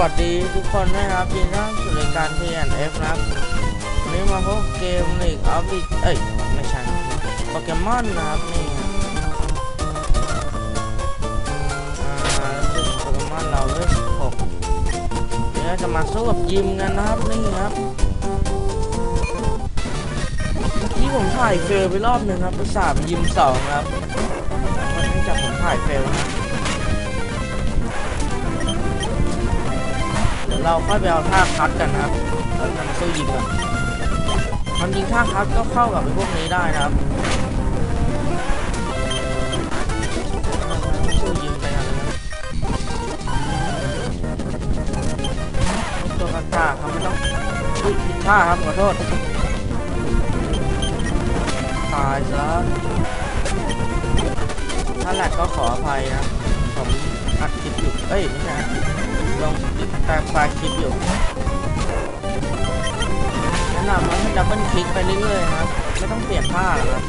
วัสดีทุกคนนะครับยินดีต้อนรับสู่รายการ TNF นะครับวันนี้มาพบเกมหนึ่งออฟฟิเอ้ย ไม่ใช่โปเกมอนนะครับ นี่อ่าโปเกมอนเราเลือกหกเดี๋ยวจะมาสู้กับยิมกันนะครับ นี่ครับเมื่อกี้ผมถ่ายเฟลไปรอบหนึ่งครับไปสามยิมสองครับเนื่องจากผมถ่ายเฟลนะ เราค่อยไปเอาท่าคัดกันนะครับแล้วกันสู้ยิงกันมันยิงท่าคัดก็เข้ากับไอ้พวกนี้ได้นะครับสู้ยิงไปกันนะครับตัวกระตาครับไม่ต้องอุ้ยผิดท่าครับขอโทษตายซะถ้าแหลกก็ขออภัยนะผมอัดคลิปอยู่เอ้ยไม่ใช่อัดคลิปลอง ติดตามไฟล์คลิปอยู่แนะนำว่าให้ดับเบิลคลิกไปเรื่อยๆครับ ไม่ต้องเปลี่ยนท่าครับ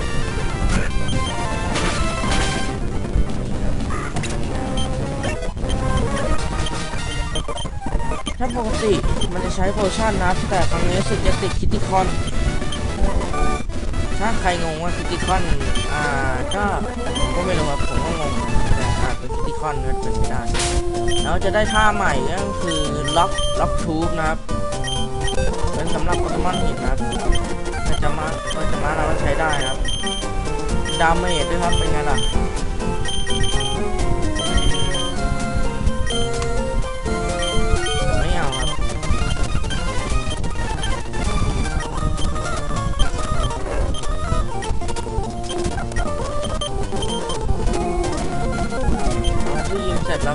ถ้าปกติมันจะใช้โพชั่นนะ แต่ครั้งนี้สึกจะติดคิติคอน ถ้าใครงงว่าคิติคอน อ่า ก็ผมก็ไม่รู้ครับ ผมก็งง เป็นคิติคอนก็เป็นไม่ได้ แล้วจะได้ท่าใหม่ก็คือล็อกล็อกทูบนะครับ เป็นสำหรับโปเกมอนหินนะครับถ้าจะมาก็จะมาเราก็ใช้ได้นะครับ ดาเมจด้วยครับ เป็นไงล่ะ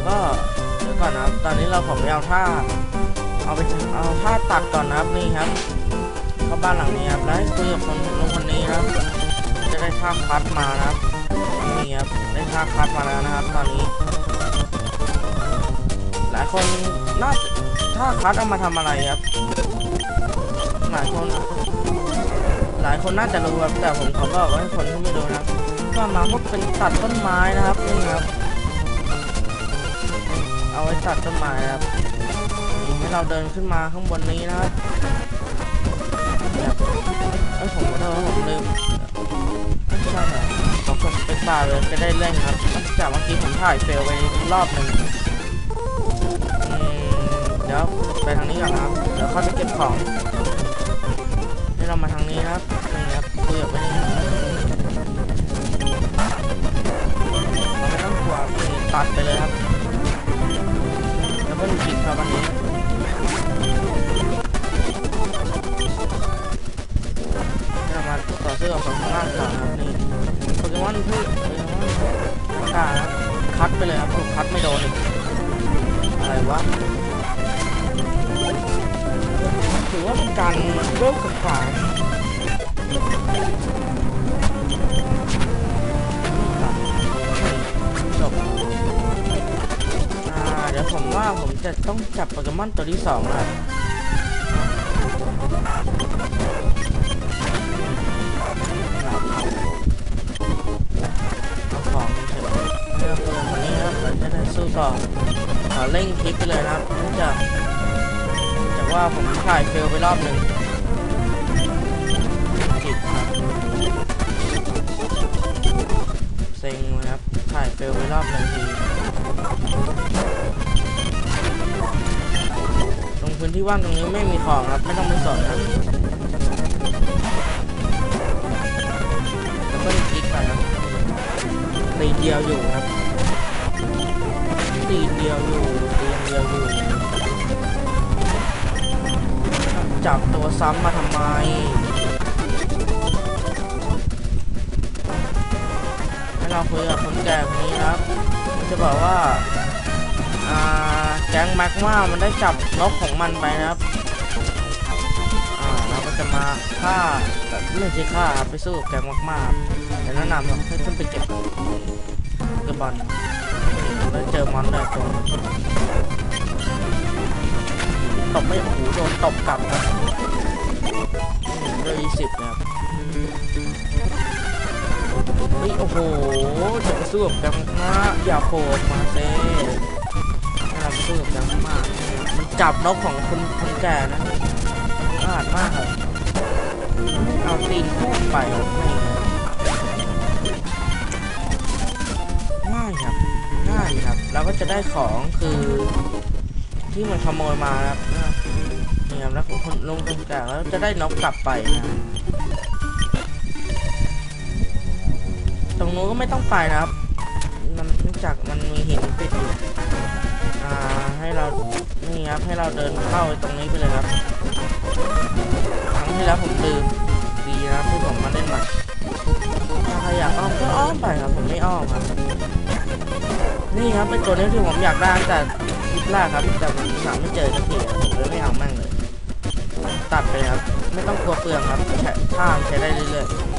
แล้วก็เดี๋ยวก่อนนะครับ ตอนนี้เราผมไปเอาท่าเอาไปเอาท่าตัดก่อนนะครับนี่ครับ เข้าบ้านหลังนี้ครับแล้วให้คุยกับคนลุงคนนี้ครับ จะได้ท่าคัดมานะครับนี่ครับได้ท่าคัดมาแล้วนะครับ ตอนนี้ หลายคนน่าท่าคัดเอามาทำอะไรครับ หลายคนหลายคนน่าจะรู้ครับแต่ผมขอบอกว้ให้คนที่ไม่รู้นะครับก็มาพวกเป็นตัดต้นไม้นะครับนี่ครับ เอาไว้ตัดต้นไม้ครับให้เราเดินขึ้นมาข้างบนนี้นะครับเนี่ยเอ้ผมขอโทษว่าผมลืมไม่ใช่เหรอขอกดเป็นตาเลยจะได้เล่นครับ จากเมื่อกี้ผมถ่ายเฟลไปรอบหนึ่งเดี๋ยวไปทางนี้ก่อนครับเดี๋ยวเข้าไปเก็บของให้เรามาทางนี้นะครับนี่ครับคุยกับไปนี่เราไม่ต้องกลัวนี่ตัดไปเลยครับ แล้วก็ผิดครับวันนี้เรามาต่อเสู้กับคนข้างล่าครับนี่โปเกมอนพืชโปเกมอนกาคัดไปเลยครับคัดไม่โดนอีกอะไรวะถือว่าเป็นการเริ่มกับฝ่าย เดี๋ยวผมว่าผมจะต้องจับโปเกมอนตัวที่สองนะครับเอาของเฉยๆเรื่องตัวนี้ครับเราจะได้สู้ต่อขอเร่งคลิปไปเลยนะครับเนื่องจากจากว่าผมถ่ายเฟลไปรอบหนึ่งผิดครับเซ็งเลยครับถ่ายเฟลไปรอบหนึ่งที พื้นที่ว่างตรงนี้ไม่มีของครับ ไม่ต้องไปสอนครับแล้วก็คลิกไปครับตีเดียวอยู่ครับตีเดียวอยู่ตีเดียวอยู่จับตัวซ้ำมาทำไมให้เราคุยกับคนแก่คนนี้ครับ จะบอกว่า แก๊งแม็กมามันได้จับนกของมันไปนะครับเราก็จะมาฆ่าแบบไม่ใช่ฆ่าไปสู้แก๊งแม็กมาแต่แนะนำให้ขึ้นไปเก็บเก็บบอลแล้วเจอมอนได้ตัวตบไม่หูโดนตบกลับครับด้วยสิบนะครับเฮ้ยโอ้โหจะสู้กับแก๊งแม็กมาอย่าโผล่มาเซ่ จับนกของคนคนแก่นะพลาดมากครับเอาตีนพุ่งไปครับง่ายครับง่ายครับเราก็จะได้ของคือ ที่มันขโมยมาครับนี่ครับแล้วคนลงคนแก่แล้วจะได้นกกลับไปนะตรงนู้นก็ไม่ต้องไปนะครับมันจากมันมี ให้เรานี่ครับให้เราเดินเข้าไปตรงนี้ไปเลยครับครั้งที่แล้วผมลืมดีนะครับที่ผมมาเล่นใหม่ถ้าใครอยากอ้อมก็อ้อมไปครับผมไม่อ้อมครับนี่ครับเป็นตัวนี้ที่ผมอยากได้แต่คลิปแรกครับแต่ผมหาไม่เจอสักทีผมเลยไม่เอาแม่งเลย ตัดไปครับ ไม่ต้องกลัวเปลืองครับแค่ข้าใช้ได้เรื่อยๆ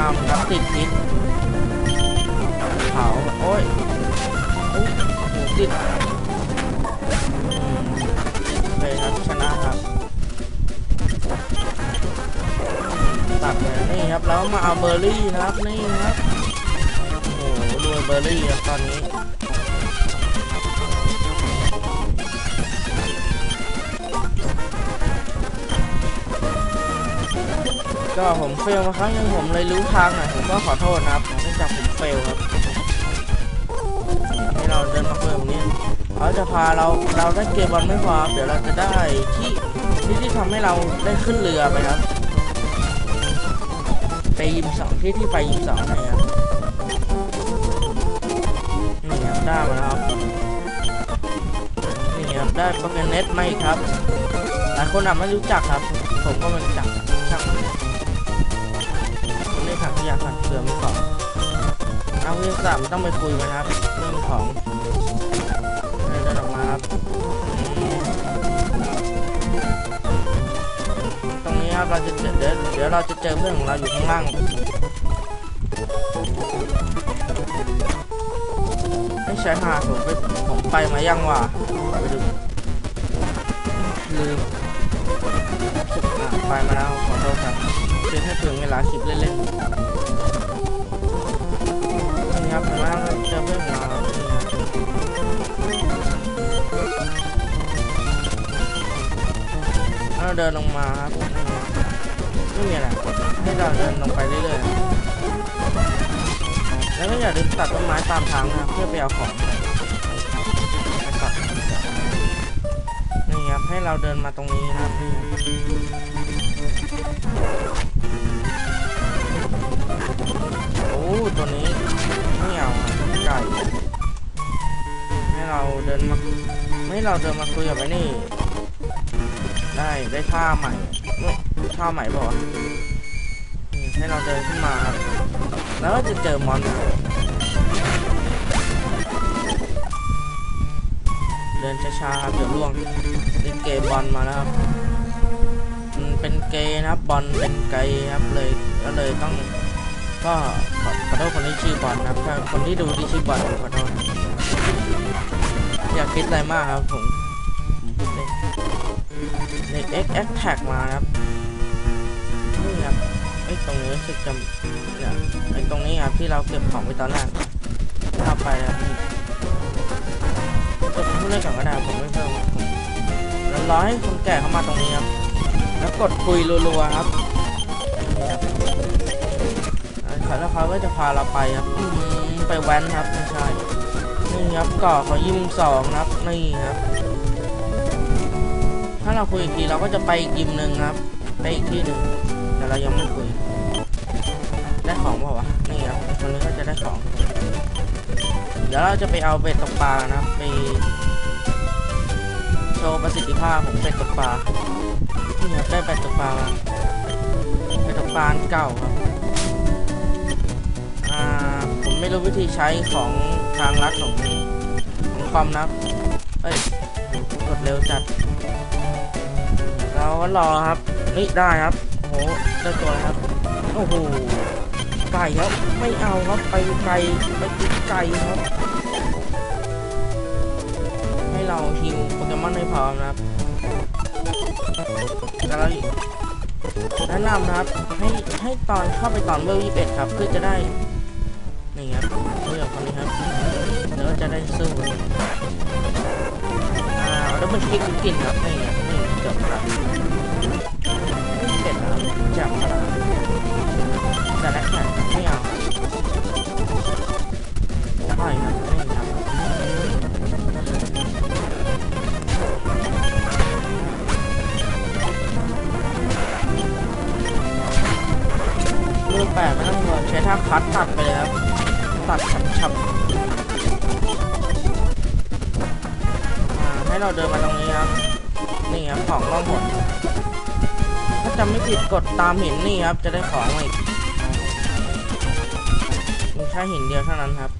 กำครับติดพิษเผาโอ้ยโอ้โหติดเลยครับชนะครับตัดเลยนี่ครับแล้วมาเอาเบอร์รี่นะครับนี่ครับโอ้โหรวยเบอร์รี่ครับตอนนี้ ก็ผมเฟลมาครั้งนึงผมเลยรู้ทางหน่อยผมก็ขอโทษนะครับเนื่องจากผมเฟลครับให้เราเดินมาเพิ่มนี้เขาจะพาเราเราได้เกมบอลไม่พอเดี๋ยวเราจะได้ที่ที่ที่ทำให้เราได้ขึ้นเรือไปครับไปยิมสองที่ที่ไปยิมสองนะครับนี่ครับได้มาแล้วครับนี่ครับได้โปเกเน็ตไหมครับหลายคนอาจไม่รู้จักครับ ผมก็ไม่รู้จัก เผื่อมีของเอาเรื่องสามต้องไปคุยมันครับเรื่องของเดินออกมาครับตรงนี้ครับเราจะเจอเดี๋ยวเดี๋ยวเราจะเจอเพื่อนของเราอยู่ข้างล่างไม่ใช่หาผมไปผมไปมายังวะไปดูลืมไปมาแล้วขอโทษครับเป็นให้ถึงเวลาคลิปเล่นๆ จอเพื่อนของเราครับนี่ครับแล้วเราเดินลงมาครับไม่มีอะไรให้เราเดินลงไปเรื่อยๆ แล้วก็อย่าลืมตัดต้นไม้ตามทางนะเพื่อไปเอาของไปนี่ครับให้เราเดินมาตรงนี้นะครับนี่ครับโอ้ตัวนี้ไม่เอา ครับไก่ให้เราเดินมาไม่ให้เราเดินมาคุยกับไอ้นี่ ได้ได้ท่าใหม่เอ้ยท่าใหม่บอกว่าวให้เราเดินขึ้นมาครับแล้วก็จะเจอมอนเดินช้าๆครับเดี๋ยวล่วงนี่เกย์บอลมาแล้วครับมันเป็นเกย์นะครับบอลเป็นไกครับเลยก็เลยต้อง ก็ขอขอโทษคนที่ชื่อบอลนะครับถ้าคนที่ดูที่ชื่อบอลผมขอโทษอย่าคิดอะไรมากครับผมผมพูดเล่นใน X X tag มานะครับนี่ครับไอ้ตรงนี้รู้สึกจะเนี่ยไอ้ตรงนี้ครับที่เราเก็บของไว้ตอนแรกเข้าไปนะครับจะพูดเรื่องก่อนก็ได้ผมไม่เพิ่มผมแล้วรอให้คนแก่เข้ามาตรงนี้ครับ แล้วกดคุยรัวๆครับ ครับแล้วเขาก็จะพาเราไปครับไปแว้นครับไม่ใช่นี่ครับก่อเขายิมสองครับนี่ครับ ถ้าเราคุยอีกทีเราก็จะไปอีกยิมหนึ่งครับ ไปอีกที่หนึ่งแต่เรายังไม่คุย ได้ของเปล่าวะนี่ครับคนนี้ก็จะได้ของ เดี๋ยวเราจะไปเอาเบ็ดตกปลานะครับไปโชว์ประสิทธิภาพของเบ็ดตกปลานี่ครับได้เบ็ดตกปลาเบ็ดตกปลาเก่าครับ ไม่รู้วิธีใช้ของทางลัดของของคอมนับเอ้ยกดเร็วจัด เราก็รอครับ นี่ได้ครับ โอ้โหได้ตัวครับ โอ้โห ไก่ครับ ไม่เอาครับ ไปไกลไปติดไก่ครับ ให้เราฮิวโปเกมอนให้พร้อมนะครับแล้วแนะนำนะครับ ให้ให้ตอนเข้าไปตอนเวลยี่สิบเอ็ดครับ เพื่อจะได้ ครับตัวอย่างคนนี้ครับแล้วก็จะได้สู้อ่าแล้วมันคลิกกินครับนี่ครับนี่จบครับเสร็จครับจับครับแต่แรกแข่งไม่เอาใช่ครับนี่ครับมือแปดไม่ต้องห่วงใช้ท่าคัดตัดไปเลยครับัดฉับๆให้เราเดินมาตรงนี้ครับ นี่ครับของล่องหนถ้าจำไม่ผิดกดตามหินนี่ครับ จะได้ของมาอีกมีแค่หินเดียวเท่านั้นครับ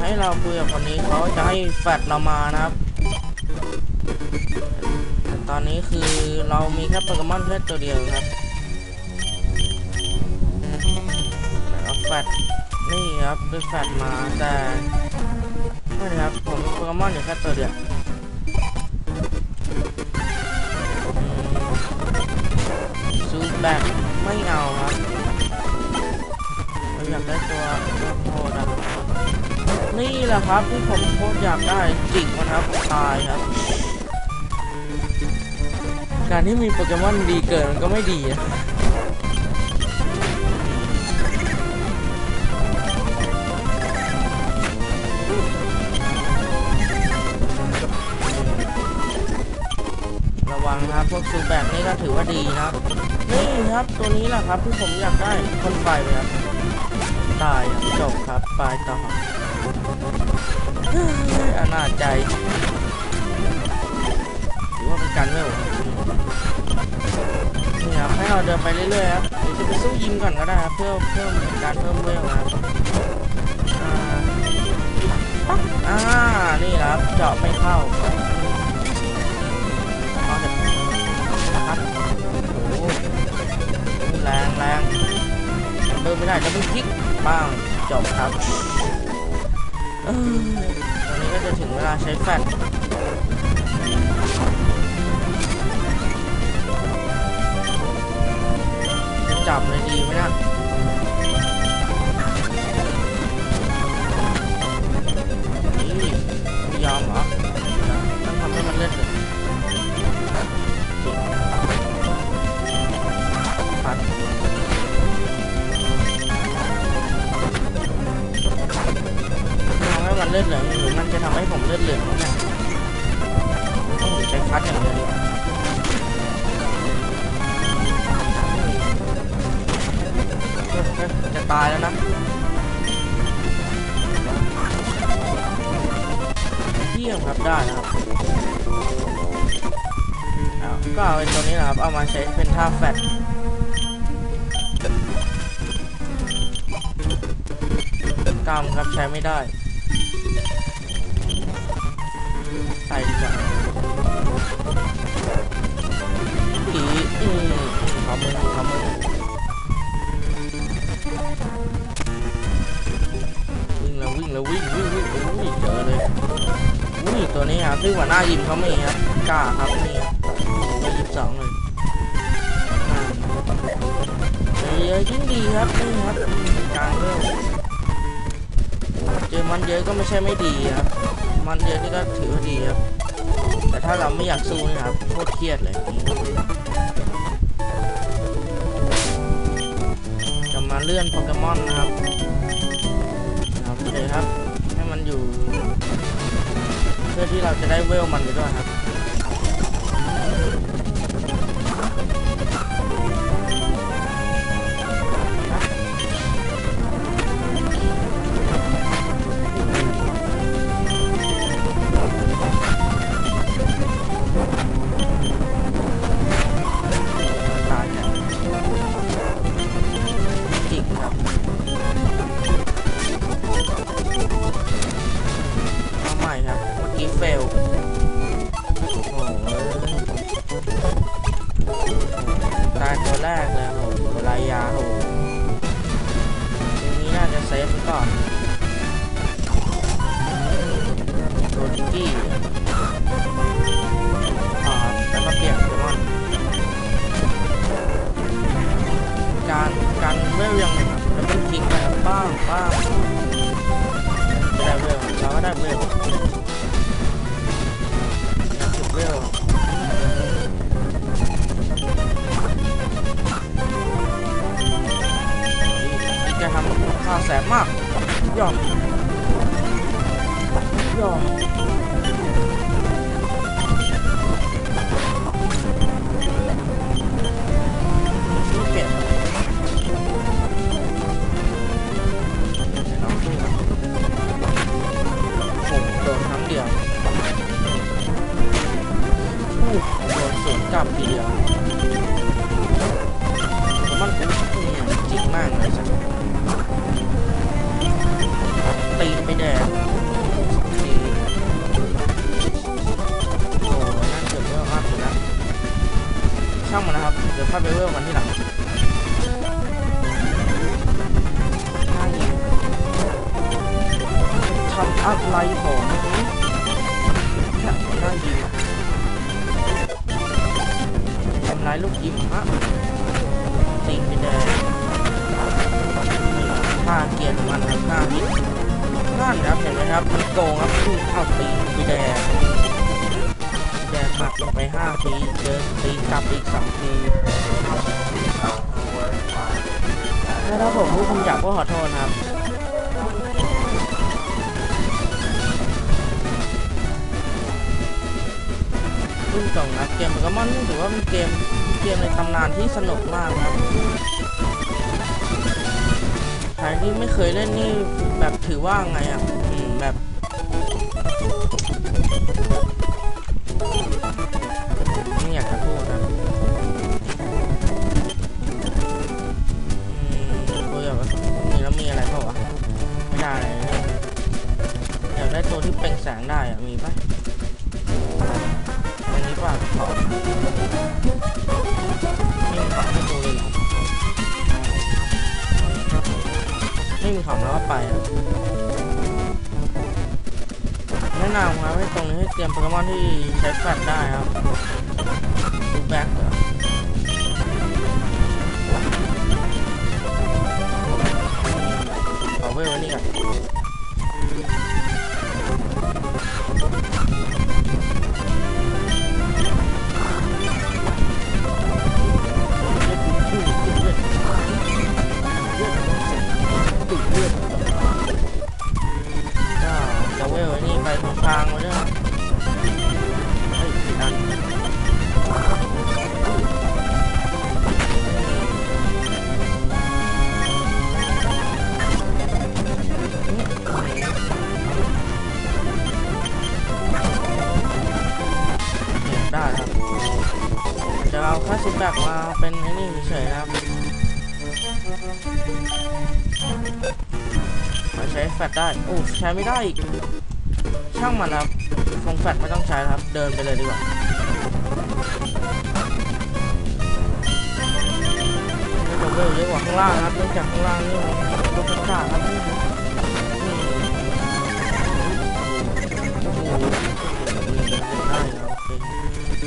ให้เราคุยกับคนนี้เขาจะให้แฟดเรามานะครับแต่ตอนนี้คือเรามีแค่โปเกมอนแค่ตัวเดียวครับ แฟดนี่ครับด้วยแฟดมาแต่ไม่นะครับผมโปเกมอนอยู่แค่ตัวเดียวซูแบกไม่เอาครับเราอยากได้ตัวโคตรอะนี่แหละครับที่ผมโคตรอยากได้จิกมันครับตายครับ การที่มีโปเกมอนดีเกินมันก็ไม่ดีนะ วังนะครับพวกซูแบกนี่ก็ถือว่าดีนะครับ นี่ครับตัวนี้แหละครับที่ผมอยากได้คนไฟเลยครับ ตายครับจบครับปลายต่ออนาจใจหรือว่าเป็นการเวลนี่ครับให้เราเดินไปเรื่อยๆครับหรือจะไปสู้ยิมก่อนก็ได้ครับเพื่อเพิ่มการเพิ่มเวลนะครับอ่านี่ครับเจาะไม่เข้า แรงแรงเดินไม่ได้แล้วมันคลิกบ้างจบครับตอนนี้ก็จะถึงเวลาใช้แฟลชจับเลยดีไหมนะนี่ยอมเหรอต้องทำให้มันเลือดเล มันเลือดเหลืองหรือมันจะทำให้ผมเลือดเหลืองแล้วเนี่ยต้องใช้พัดอย่างเดียวเฮ้ยจะตายแล้วนะเยี่ยมครับได้นะครับก็เอาไอ้ตัวนี้นะครับ เอามาใช้เป็นท่าแฟตกรรมครับใช้ไม่ได้ ใส่ดีกว่าอีอืมขอมือขอมือวิ่งแล้ววิ่งแล้ววิ่งวิ่งวิ่งอุ้ยเจอเลยอุ้ยตัวนี้ครับซึ่งหัวหน้ายิมเขาไม่ครับกล้าครับนี่ครับยี่สิบสองเลยอ่าเยอะยิ่งดีครับนี่ครับกลางเรื่องเจอมันเยอะก็ไม่ใช่ไม่ดีครับ มันเยอะนี่ก็ถือว่าดีครับ แต่ถ้าเราไม่อยากสู้นะครับโคตรเครียดเลยจะมาเลื่อนโปเกมอนนะครับครับโอเคครับ ให้มันอยู่ เพื่อที่เราจะได้เวลมันไปด้วยครับำค่า ครับ เดี๋ยวค่อยไปเวลกันที่หลังน่ายิงทำอะไรผมแค่น่ายิงทำลายลูกยิงฮะตีไปแดงท่าเกียร์มันครับหน้าฮิตนั่นครับเห็นไหมครับมันโกงครับพุ่งเข้าตีไปแดง หมักลงไปห้าทีเดินตีกลับอีกสองทีถ้าผมพูดคำหยาบก็ขอโทษครับพูดตรงนะเกมโปเกมอนนี่ถือว่าเป็นเกมเกมในตำนานที่สนุกมากครับใครที่ไม่เคยเล่นนี่แบบถือว่าไงอะแบบ ไม่อยากจะพูดนะอืมคุยกับมีแล้วมีอะไรเปล่าวะ ไม่ได้เลยอยากได้ตัวที่เปล่งแสงได้อะมีปะตรงนี้ป่ะขอไม่มีของให้ดูเลยหรอไม่มีของแล้วก็ไปอะ แนะนำครับให้ตรงนี้ให้เตรียมโปเกมอนที่ใช้แฟลชได้ครับ เอาค่าสิบแบกมาเป็นไอ้นี่เฉยๆนะครับมาใช้แฟลชได้โอ้ใช้ไม่ได้อีกช่างมันครับคงแฟลชไม่ต้องใช้ครับ เดินไปเลยดีกว่าไม่จะเวเยอะกว่าข้างล่างนะครับเนื่องจากข้างล่างนี่มันรถกระาครับนี่โอ้โหได้ ครับโอเค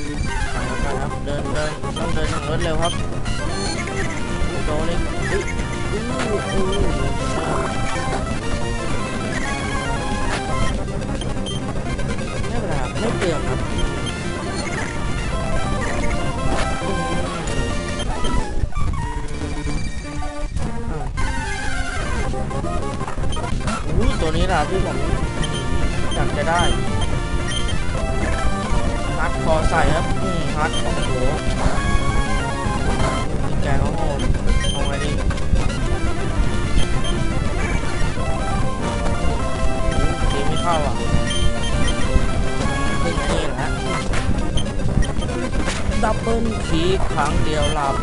ไปครับไปครั ครั้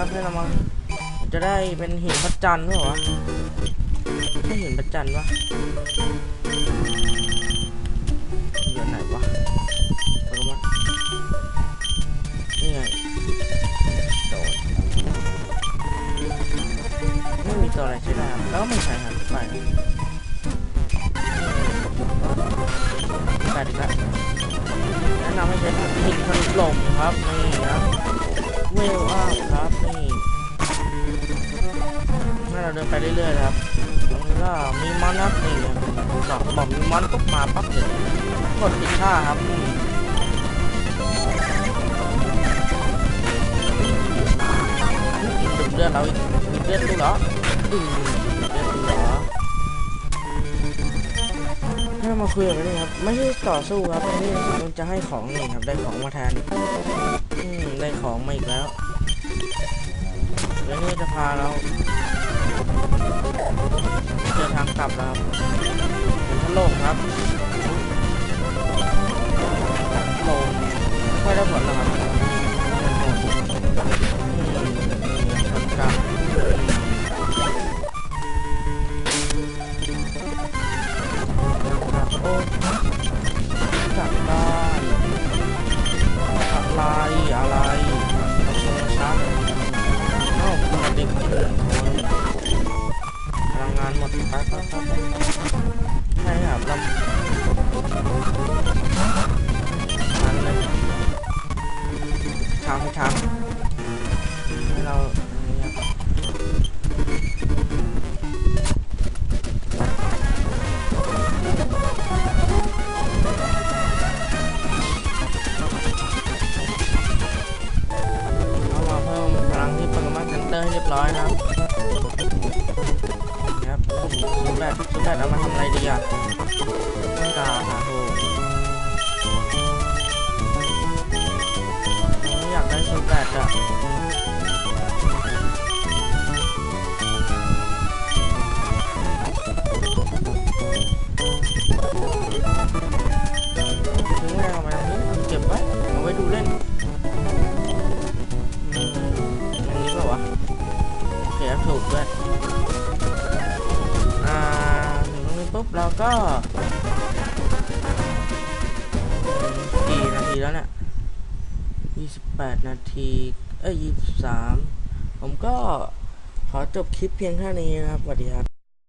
ครับให้เรามาจะได้เป็นหินพระจันทร์ด้วยเหรอวะไม่ห็นพระจันทร์วะอยู่ไหนวะโปเกมอนนี่ไงโดดไม่มีตัวอะไรใช้ได้ครับแล้วก็ไม่ใช่ครับไปไปดีกว่าแนะนำให้ใช้หินพันลมครับนี่ครับ เวลอัพครับนี่ให้เราเดินไปเรื่อยๆครับตรงนี้ก็มีมอนครับนี่บอกบอกมีมอนปุ๊บมาปั๊บเดี๋ยกดปิดท่าครับดึงเลือดเราอีกดึงเลือดดูเหรอดึงเลือดดูเหรอให้มาคุยกันเลยครับ ไม่ใช่ต่อสู้ครับนี่มันจะให้ของนี่ครับ ได้ของมาแทน ได้ของมาอีกแล้ว แล้วนี่จะพาเราเดินทางกลับแล้วครับเป็นพัดลงครับลงไม่ค่อยได้ผลหรอกครับ ดีอะกาหาโหไม่อยากได้ซูแบตอะทิ้งแม่เอาไปตรงนี้เก็บไว้เอาไว้ดูเล่นอันนี้เปล่าวะเคครับถูกด้วย ปุ๊บเราก็กี่นาทีแล้วเนี่ย28นาทีเอ้ย23ผมก็ขอจบคลิปเพียงแค่นี้นะครับสวัสดีครับ